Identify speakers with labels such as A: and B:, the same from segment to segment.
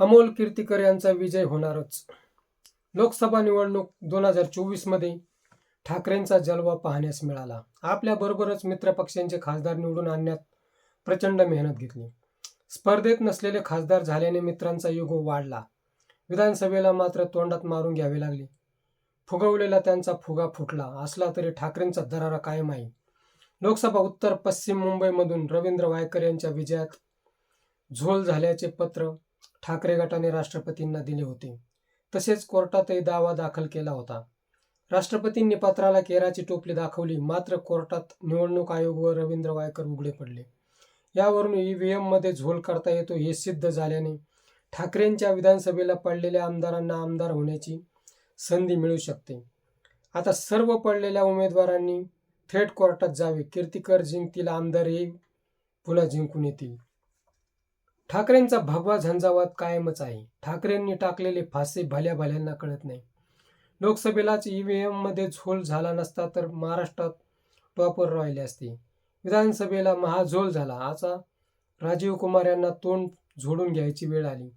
A: अमोल कीर्तीकर यांचा विजय होणारच. लोकसभा निवडणूक दोन हजार चोवीसमध्ये ठाकरेंचा जलवा पाहण्यास मिळाला. आपल्याबरोबरच मित्रपक्षांचे खासदार निवडून आणण्यात प्रचंड मेहनत घेतली. स्पर्धेत नसलेले खासदार झाल्याने मित्रांचा युग वाढला. विधानसभेला मात्र तोंडात मारून घ्यावे लागले. फुगवलेला त्यांचा फुगा फुटला असला तरी ठाकरेंचा दरारा कायम आहे. लोकसभा उत्तर पश्चिम मुंबईमधून रवींद्र वायकर यांच्या विजयात झोल झाल्याचे पत्र ठाकरे गटाने राष्ट्रपतींना दिले होते. तसेच कोर्टातही दावा दाखल केला होता. राष्ट्रपतींनी पत्राला केराची टोपली दाखवली मात्र कोर्टात निवडणूक आयोग व रवींद्र वायकर उघडे पडले. यावरून ईव्हीएममध्ये झोल करता येतो हे सिद्ध झाल्याने ठाकरेंच्या विधानसभेला पडलेल्या आमदारांना आमदार होण्याची संधी मिळू शकते. आता सर्व पडलेल्या उमेदवारांनी थेट कोर्टात जावे कीर्तिकर जिंकतील आमदारही पुन्हा जिंकून येतील. ठाकरेंचा भगवा झंझावात कायमच आहे. ठाकरेंनी टाकलेले फासे भल्या भल्यांना कळत नाही. लोकसभेलाच ई व्ही एममध्ये झोल झाला नसता तर महाराष्ट्रात टॉपवर राहिले असते. विधानसभेला महाझोल झाला. आता राजीव कुमार यांना तोंड झोडून घ्यायची वेळ आली.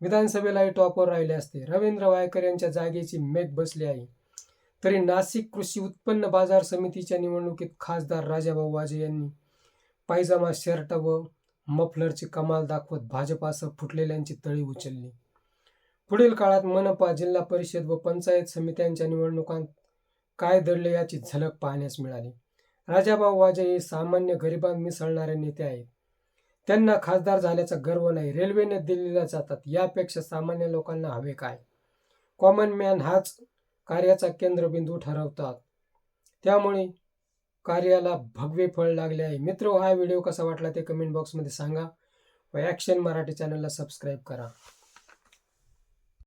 A: विधानसभेलाही टॉपवर राहिले असते. रवींद्र वायकर यांच्या जागेची मेघ बसली आहे. तरी नाशिक कृषी उत्पन्न बाजार समितीच्या निवडणुकीत खासदार राजाभाऊ वाजे यांनी पायजामा शर्ट व मफलरची कमाल दाखवत भाजपासह फुटलेल्यांची तळी उचलली. पुढील काळात मनपा जिल्हा परिषद व पंचायत समित्यांच्या निवडणुकांत काय दडले याची झलक पाहण्यास मिळाली. राजाभाऊ वाजे हे सामान्य गरिबांत मिसळणारे नेते आहेत. त्यांना खासदार झाल्याचा गर्व नाही रेल्वेने दिल्लीला जातात यापेक्षा सामान्य लोकांना हवे काय? कॉमन मॅन हाच कार्याचा केंद्रबिंदू ठरवतात. त्यामुळे कार्याला भगवे फळ लागले आहे. मित्र हा व्हिडिओ कसा वाटला ते कमेंट बॉक्समध्ये सांगा व ॲक्शन मराठी चॅनलला सबस्क्राईब करा.